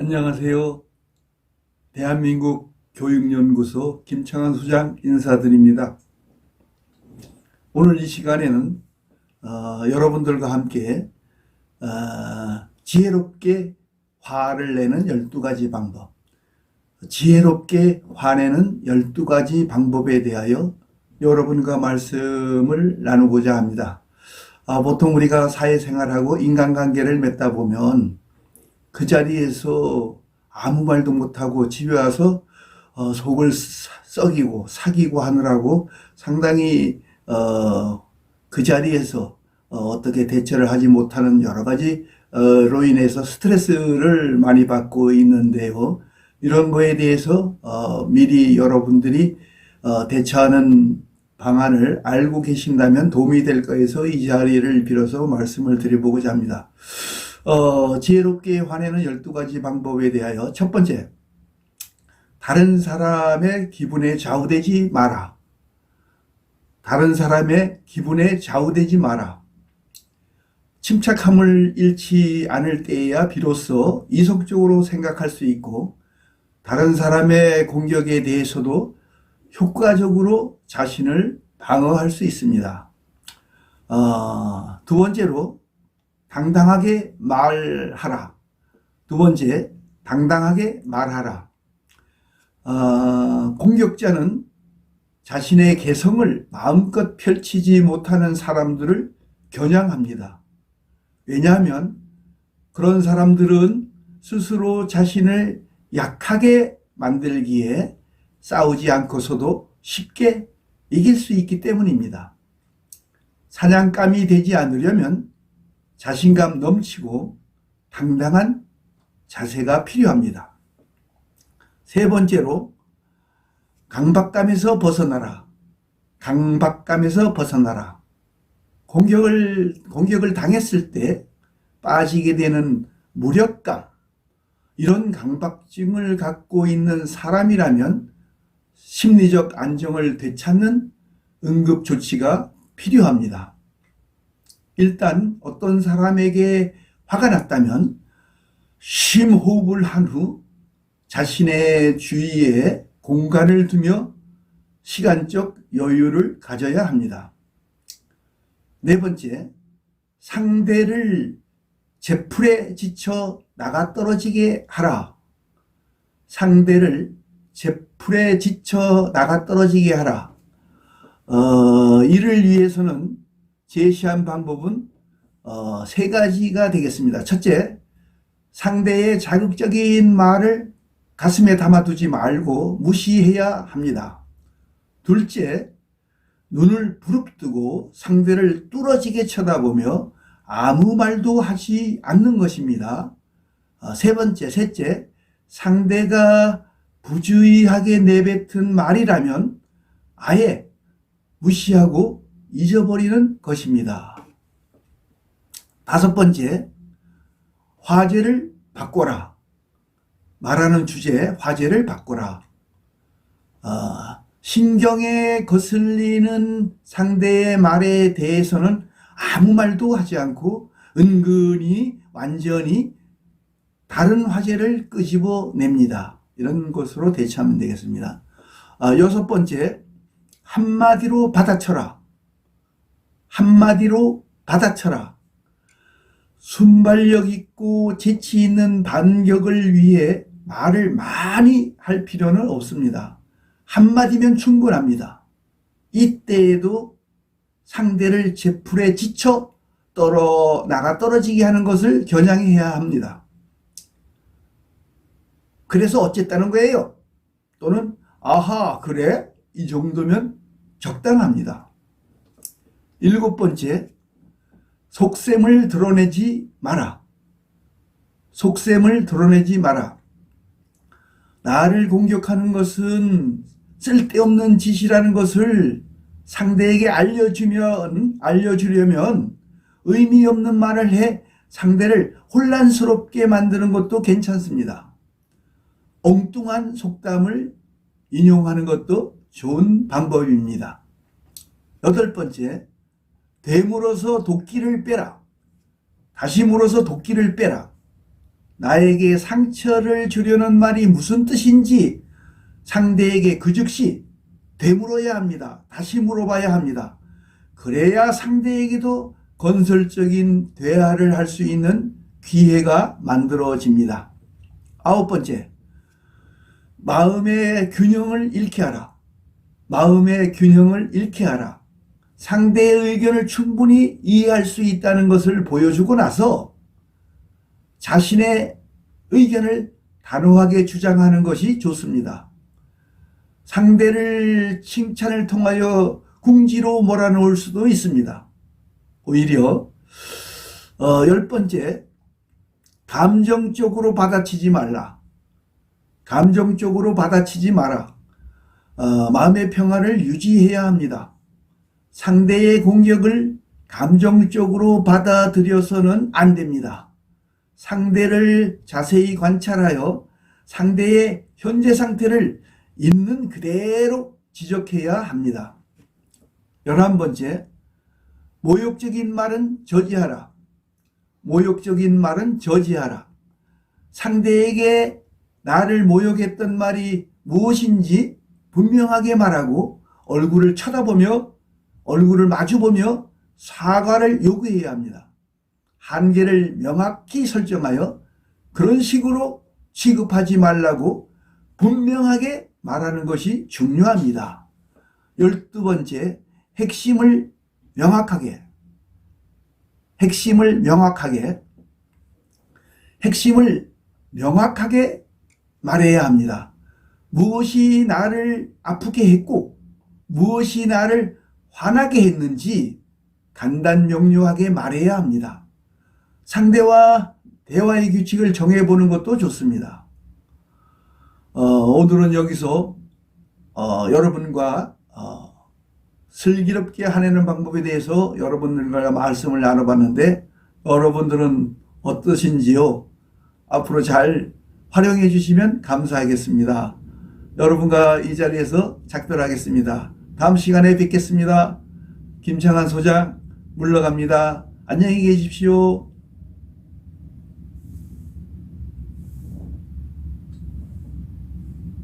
안녕하세요. 대한민국 교육연구소 김창환 소장 인사드립니다. 오늘 이 시간에는 어, 여러분들과 함께 어, 지혜롭게 화를 내는 12가지 방법, 지혜롭게 화내는 12가지 방법에 대하여 여러분과 말씀을 나누고자 합니다. 아, 보통 우리가 사회생활하고 인간관계를 맺다 보면 그 자리에서 아무 말도 못하고 집에 와서 어, 속을 사- 썩이고 사귀고 하느라고 상당히 어, 그 자리에서 어, 떻게 대처를 하지 못하는 여러 가지로 인해서 스트레스를 많이 받고 있는데요. 이런 거에 대해서 어, 미리 여러분들이 어, 대처하는 방안을 알고 계신다면 도움이 될까 해서 이 자리를 빌어서 말씀을 드려보고자 합니다. 어, 지혜롭게 화내는 12가지 방법에 대하여 첫 번째, 다른 사람의 기분에 좌우되지 마라. 다른 사람의 기분에 좌우되지 마라. 침착함을 잃지 않을 때에야 비로소 이성적으로 생각할 수 있고, 다른 사람의 공격에 대해서도 효과적으로 자신을 방어할 수 있습니다. 어, 두 번째로, 당당하게 말하라. 두 번째, 당당하게 말하라. 어, 공격자는 자신의 개성을 마음껏 펼치지 못하는 사람들을 겨냥합니다. 왜냐하면 그런 사람들은 스스로 자신을 약하게 만들기에 싸우지 않고서도 쉽게 이길 수 있기 때문입니다. 사냥감이 되지 않으려면 자신감 넘치고 당당한 자세가 필요합니다. 세 번째로 강박감에서 벗어나라. 강박감에서 벗어나라. 공격을 공격을 당했을 때 빠지게 되는 무력감 이런 강박증을 갖고 있는 사람이라면 심리적 안정을 되찾는 응급 조치가 필요합니다. 일단 어떤 사람에게 화가 났다면 심호흡을 한 후 자신의 주위에 공간을 두며 시간적 여유를 가져야 합니다. 네 번째, 상대를 제풀에 지쳐 나가 떨어지게 하라. 상대를 제풀에 지쳐 나가 떨어지게 하라. 어, 이를 위해서는 제시한 방법은 어, 세 가지가 되겠습니다. 첫째, 상대의 자극적인 말을 가슴에 담아두지 말고 무시해야 합니다. 둘째, 눈을 부릅뜨고 상대를 뚫어지게 쳐다보며 아무 말도 하지 않는 것입니다. 어, 세 번째, 셋째, 상대가 부주의하게 내뱉은 말이라면 아예 무시하고 잊어버리는 것입니다. 다섯 번째, 화제를 바꿔라. 말하는 주제, 화제를 바꿔라. 어, 신경에 거슬리는 상대의 말에 대해서는 아무 말도 하지 않고 은근히 완전히 다른 화제를 끄집어 냅니다. 이런 것으로 대처하면 되겠습니다. 어, 여섯 번째, 한마디로 받아쳐라. 한마디로 받아쳐라. 순발력 있고 재치 있는 반격을 위해 말을 많이 할 필요는 없습니다. 한마디면 충분합니다. 이때에도 상대를 제 풀에 지쳐 떨어 나가 떨어지게 하는 것을 겨냥해야 합니다. 그래서 어쨌다는 거예요. 또는 아하 그래 이 정도면 적당합니다. 일곱 번째 속셈을 드러내지 마라. 속셈을 드러내지 마라. 나를 공격하는 것은 쓸데없는 짓이라는 것을 상대에게 알려주면, 알려주려면 의미 없는 말을 해 상대를 혼란스럽게 만드는 것도 괜찮습니다. 엉뚱한 속담을 인용하는 것도 좋은 방법입니다. 여덟 번째, 되물어서 도끼를 빼라. 다시 물어서 도끼를 빼라. 나에게 상처를 주려는 말이 무슨 뜻인지 상대에게 그 즉시 되물어야 합니다. 다시 물어봐야 합니다. 그래야 상대에게도 건설적인 대화를 할 수 있는 기회가 만들어집니다. 아홉 번째, 마음의 균형을 잃게 하라. 마음의 균형을 잃게 하라. 상대의 의견을 충분히 이해할 수 있다는 것을 보여주고 나서 자신의 의견을 단호하게 주장하는 것이 좋습니다. 상대를 칭찬을 통하여 궁지로 몰아놓을 수도 있습니다. 오히려 어, 열 번째 감정적으로 받아치지 말라. 감정적으로 받아치지 마라. 어, 마음의 평화를 유지해야 합니다. 상대의 공격을 감정적으로 받아들여서는 안 됩니다. 상대를 자세히 관찰하여 상대의 현재 상태를 있는 그대로 지적해야 합니다. 열한 번째, 모욕적인 말은 저지하라. 모욕적인 말은 저지하라. 상대에게 나를 모욕했던 말이 무엇인지 분명하게 말하고 얼굴을 쳐다보며 얼굴을 마주보며 사과를 요구해야 합니다. 한계를 명확히 설정하여 그런 식으로 취급하지 말라고 분명하게 말하는 것이 중요합니다. 열두 번째, 핵심을 명확하게, 핵심을 명확하게, 핵심을 명확하게 말해야 합니다. 무엇이 나를 아프게 했고, 무엇이 나를 화나게 했는지 간단 명료하게 말해야 합니다. 상대와 대화의 규칙을 정해보는 것도 좋습니다. 어, 오늘은 여기서 어, 여러분과 어, 슬기롭게 하내는 방법에 대해서 여러분들과 말씀을 나눠봤는데 여러분들은 어떠신지요? 앞으로 잘 활용해 주시면 감사하겠습니다. 여러분과 이 자리에서 작별하겠습니다. 다음 시간에 뵙겠습니다. 김창한 소장 물러갑니다. 안녕히 계십시오.